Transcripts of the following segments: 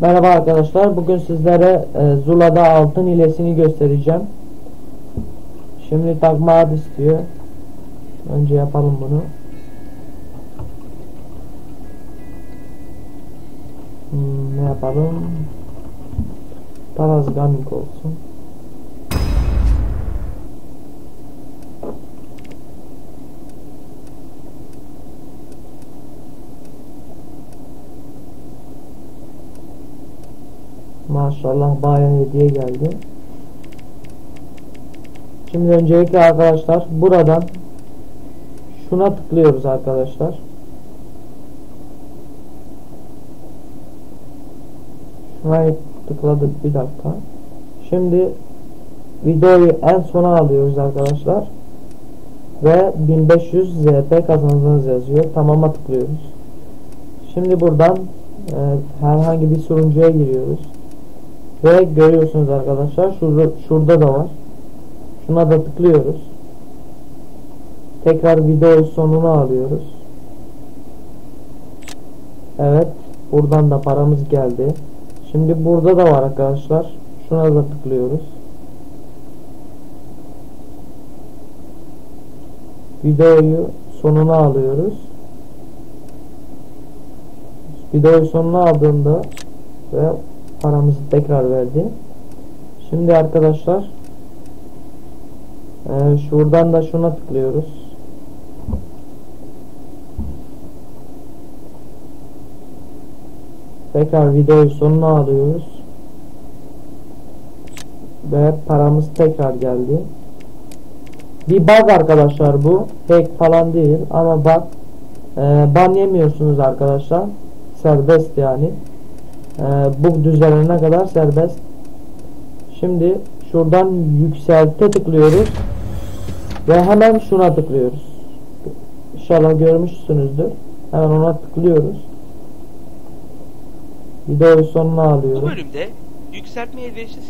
Merhaba arkadaşlar. Bugün sizlere e, Zula'da altın hilesini göstereceğim. Şimdi takma ad istiyor. Önce yapalım bunu. Hmm, ne yapalım? Taraz Gaming olsun. Maşallah bayağı hediye geldi. Şimdi öncelikle arkadaşlar buradan şuna tıklıyoruz arkadaşlar. Şuna tıkladık bir dakika. Şimdi videoyu en sona alıyoruz arkadaşlar. Ve 1500 ZP kazandığınız yazıyor. Tamama tıklıyoruz. Şimdi buradan e, herhangi bir sunucuya giriyoruz. Ve görüyorsunuz arkadaşlar şurada, şurada da var. Şuna da tıklıyoruz. Tekrar video sonuna alıyoruz. Evet. Buradan da paramız geldi. Şimdi burada da var arkadaşlar. Şuna da tıklıyoruz. Videoyu sonuna alıyoruz. Videoyu sonuna aldığında ve paramızı tekrar verdi. Şimdi arkadaşlar e, şuradan da şuna tıklıyoruz. Tekrar videoyu sonuna alıyoruz. Ve paramız tekrar geldi. Bir bug arkadaşlar bu. Hack falan değil ama bug. E, ban yemiyorsunuz arkadaşlar. Serbest yani e, bu düzenine kadar serbest. Şimdi şuradan yükselte tıklıyoruz ve hemen şuna tıklıyoruz. İnşallah görmüşsünüzdür. Hemen ona tıklıyoruz. Videoyu sonuna Bu alıyorum. bölümde yükseltme elverişli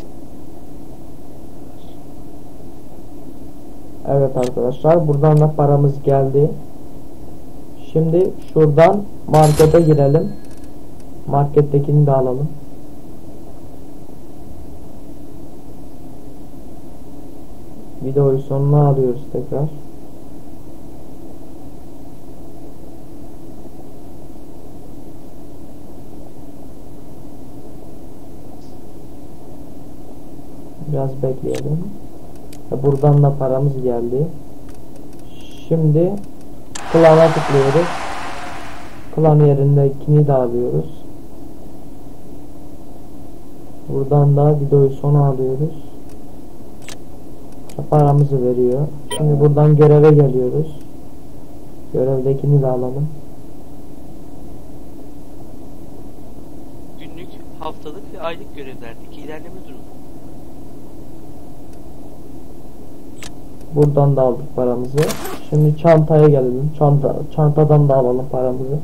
Evet arkadaşlar buradan da paramız geldi. Şimdi şuradan markete girelim. Markettekini de alalım. Videoyu sonuna alıyoruz tekrar. Biraz bekleyelim. Buradan da paramız geldi. Şimdi klana tıklıyoruz. Klan yerindekini de alıyoruz. Buradan da videoyu sona alıyoruz. Paramızı veriyor. Şimdi buradan göreve geliyoruz. Görevdekini de alalım. günlük, haftalık ve aylık görevlerdeki ilerleme durumu. Buradan da aldık paramızı. Şimdi çantaya gelelim. Çanta, çantadan da alalım paramızı.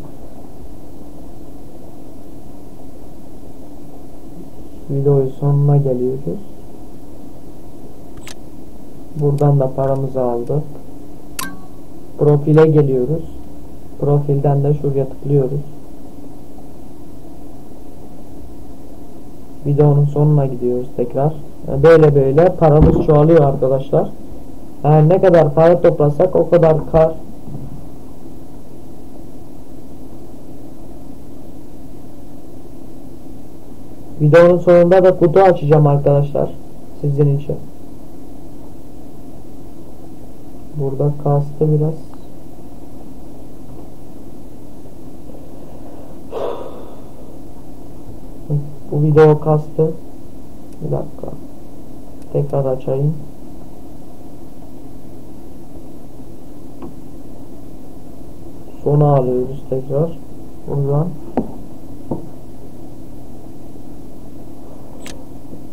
Videoyu sonuna geliyoruz. Buradan da paramızı aldık. Profile geliyoruz. Profilden de şuraya tıklıyoruz. Videonun sonuna gidiyoruz tekrar. Böyle böyle paramız çoğalıyor arkadaşlar. Her ne kadar para toplasak o kadar kar. Videonun sonunda da kutu açacağım arkadaşlar. Sizin için. Burada kastı biraz. Bu video kastı. Bir dakika. Tekrar açayım. Sona alıyoruz tekrar. Buradan.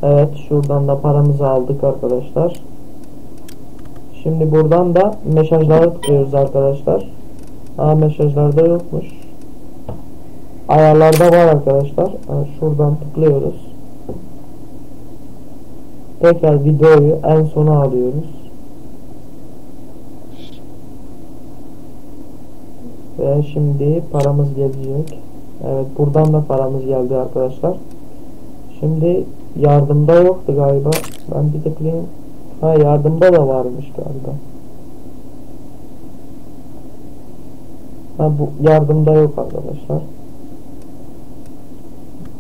Evet şuradan da paramızı aldık arkadaşlar. Şimdi buradan da mesajlara tıklıyoruz arkadaşlar. Aa mesajlarda yokmuş. Ayarlarda var arkadaşlar. Şuradan tıklıyoruz. Tekrar videoyu en sona alıyoruz. Ve şimdi paramız gelecek. Evet buradan da paramız geldi arkadaşlar. Şimdi yardımda yoktu galiba. Ben bir tıklayayım. Ha yardımda da varmış galiba. Ha bu yardımda yok arkadaşlar.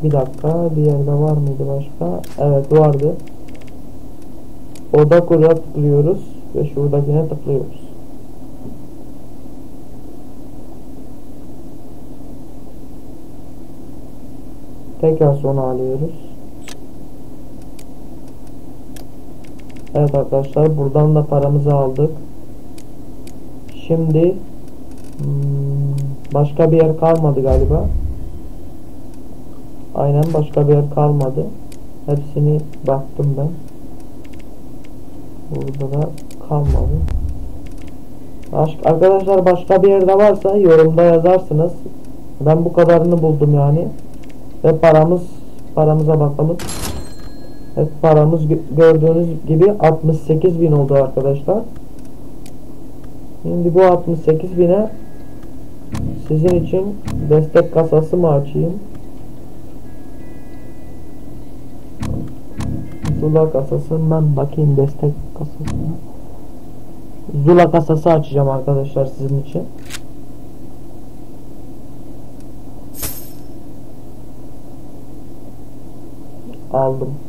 Bir dakika bir yerde var mıydı başka? Evet vardı. Oda kurya tıklıyoruz ve şuradakine tıklıyoruz. Tekrar sona alıyoruz. Evet arkadaşlar buradan da paramızı aldık. Şimdi hmm, başka bir yer kalmadı galiba. Aynen başka bir yer kalmadı. Hepsini baktım ben. Burada da kalmadı. Baş- arkadaşlar başka bir yerde varsa yorumda yazarsınız. Ben bu kadarını buldum yani. Ve paramız paramıza bakalım. Evet paramız gö- gördüğünüz gibi 68 bin oldu arkadaşlar. Şimdi bu 68 bine sizin için destek kasası mı açayım? Zula kasası ben bakayım destek kasasına. Zula kasası açacağım arkadaşlar sizin için. Aldım.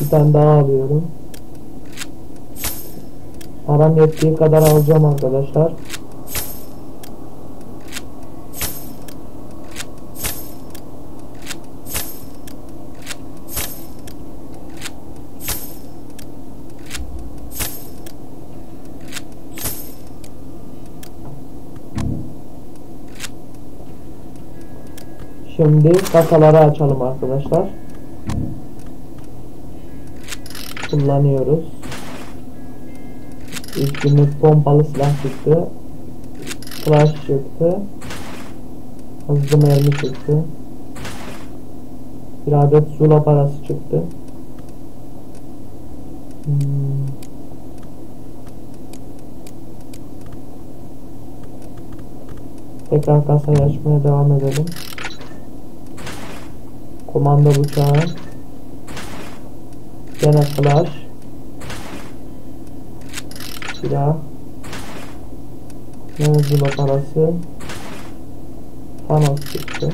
Bir tane daha alıyorum. Param yettiği kadar alacağım arkadaşlar. Şimdi kasaları açalım arkadaşlar. Kullanıyoruz. İlk günlük pompalı silah çıktı. Flash çıktı. Hızlı mermi çıktı. Bir adet sula parası çıktı. Hmm. Tekrar kasayı açmaya devam edelim. Komando bıçağı. Gene flash. Silah. Mevzula parası. Fanos çıktı.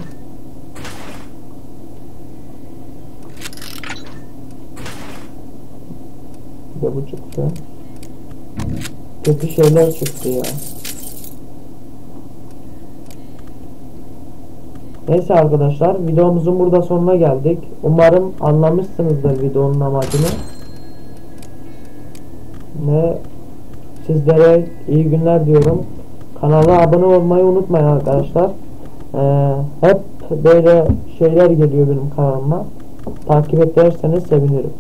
Bir de bu çıktı. Kötü şeyler çıktı ya. Neyse arkadaşlar videomuzun burada sonuna geldik. Umarım anlamışsınızdır videonun amacını. Ve sizlere iyi günler diyorum. Kanala abone olmayı unutmayın arkadaşlar. Ee, hep böyle şeyler geliyor benim kanalıma. Takip ederseniz sevinirim.